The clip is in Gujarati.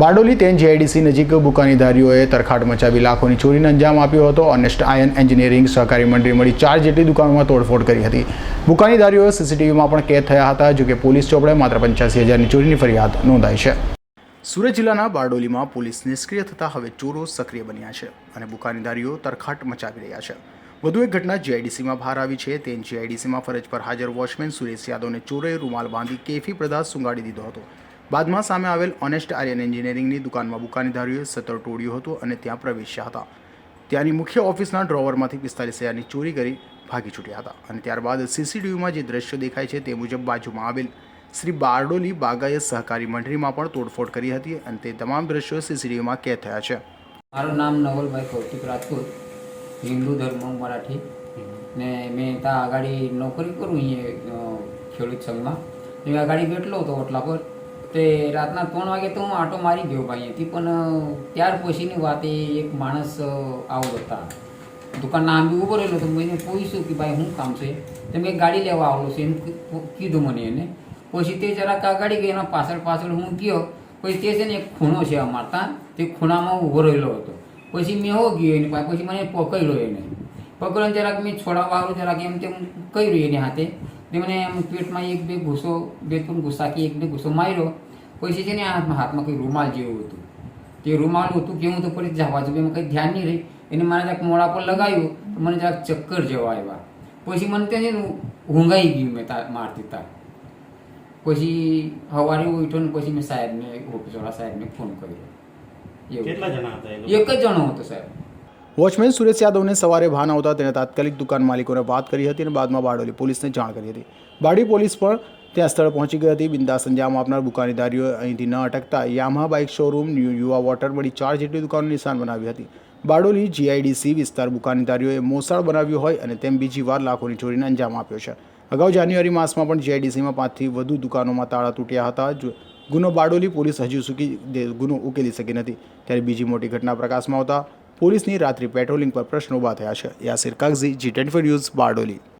બારડોલી તેન જીઆઈડીસી નજીક બુકાનીધારીઓએ તરખાટ મચાવી લાખોની ચોરીને અંજામ આપ્યો હતો. અને આયન એન્જિનિયરિંગ સહકારી મંડળી મળી ચાર જેટલી દુકાનોમાં તોડફોડ કરી હતી. બુકાનીધારીઓ સીસીટીવીમાં પણ કેદ થયા હતા, જોકે પોલીસ ચોપડે માત્ર પંચ્યાસી હજારની ચોરીની ફરિયાદ નોંધાઈ છે. સુરત જિલ્લાના બારડોલીમાં પોલીસ નિષ્ક્રિય થતાં હવે ચોરો સક્રિય બન્યા છે અને બુકાનીધારીઓ તરખાટ મચાવી રહ્યા છે. વધુ એક ઘટના જીઆઈડીસીમાં બહાર આવી છે. તે જીઆઈડીસીમાં ફરજ પર હાજર વોચમેન સુરેશ યાદવને ચોરોએ રૂમાલ બાંધી કેફી પ્રદાર્થ સુંગાડી દીધો હતો. બાદમાં સામે આવેલ ઓનેસ્ટ આર્યન એન્જિનિયરિંગની દુકાનમાં બુકાનીધારીઓએ સતર તોડ્યું હતું અને ત્યાં પ્રવેશ્યા હતા. ત્યાંની મુખ્ય ઓફિસના ડ્રોવરમાંથી પિસ્તાલીસ હજારની ચોરી કરી ભાગી છૂટ્યા હતા અને ત્યારબાદ સીસીટીવીમાં જે દ્રશ્યો દેખાય છે તે મુજબ બાજુમાં આવેલ શ્રી બારડોલી બાગાયત સહકારી મંડળીમાં પણ તોડફોડ કરી હતી અને તે તમામ દ્રશ્યો સીસીટીવીમાં કેદ થયા છે. મારું નામ નવલભાઈ કૌશિક રાજપૂત, હિન્દુ ધર્મ મરાઠી ને મેં ત્યાં આગાડી નોકરી કરું અહીંયા ખેડૂત સંઘમાં. એ આગાડી બેઠલો હતો ઓટલા પર તે રાતના ત્રણ વાગે તો હું આટો મારી ગયો ભાઈ અહીંયાથી પણ ત્યાર પછીની વાત એ એક માણસ આવો હતા. દુકાનના આંબી ઊભો રહેલો તો મેં પૂછ્યું કે ભાઈ શું કામ છે? તો મેં ગાડી લેવા આવેલો છે એમ કીધું મને એને. પછી તે જરાક આ ગાડી ગઈ, એના પાછળ પાછળ હું ગયો. પછી તે છે ને એક ખૂણો છે અમારા ત્યાં તે ખૂણામાં ઊભો રહેલો હતો. પછી મેં હો ગયો એની પાસે પછી મને પકડ્યો એને. પકડ્યો જરાક મેં છોડાવવા જરાક એમ તેમ કર્યું એની હાથે. તે મને પેટમાં એક બે ગુસ્સો બે ત્રણ ઘૂસાકી એક બે ગુસ્સો માર્યો. પછી છે ને હાથમાં હાથમાં કંઈ રૂમાલ જેવું હતું. તે રૂમાલ હતું કેવું તો પડી જવા જો એમાં કંઈ ધ્યાન નહીં રહી. એને મને જરાક મોડા પર લગાવ્યું તો મને જરાક ચક્કર જેવા આવ્યા. પછી મને ત્યાં ઊંઘાઈ ગયું મેં તા મારતી તાર પછી સવારે ઉઠ્યો ને પછી મેં સાહેબને ઓફિસવાળા સાહેબને ફોન કર્યો. એક જ જણો હતો સાહેબ. વોચમેન સુરેશ યાદવને સવારે ભાન આવતા તેણે તાત્કાલિક દુકાન માલિકોને વાત કરી હતી અને બાદમાં બારડોલી પોલીસને જાણ કરી હતી. બારડી પોલીસ પણ ત્યાં સ્થળ પહોંચી ગઈ હતી. બિંદાસ અંજામ આપનાર દુકાનદારીઓ અહીંથી ન અટકતા યામા બાઇક શોરૂમ યુવા વોટર મળી ચાર જેટલી દુકાનો નિશાન બનાવી હતી. બારડોલી જીઆઈડીસી વિસ્તાર દુકાનદારીઓએ મોસાળ બનાવ્યું હોય અને તેમ બીજી વાર લાખોની ચોરીને અંજામ આપ્યો છે. અગાઉ જાન્યુઆરી માસમાં પણ જીઆઈડીસીમાં પાંચથી વધુ દુકાનોમાં તાળા તૂટ્યા હતા. જો, ગુનો બારડોલી પોલીસ હજુ સુધી ગુનો ઉકેલી શકી નથી. ત્યારે બીજી મોટી ઘટના પ્રકાશમાં આવતા પોલીસની રાત્રિ પેટ્રોલિંગ પર પ્રશ્નો ઊભા થયા છે. Yasir Kagzi G twenty news Bardoli.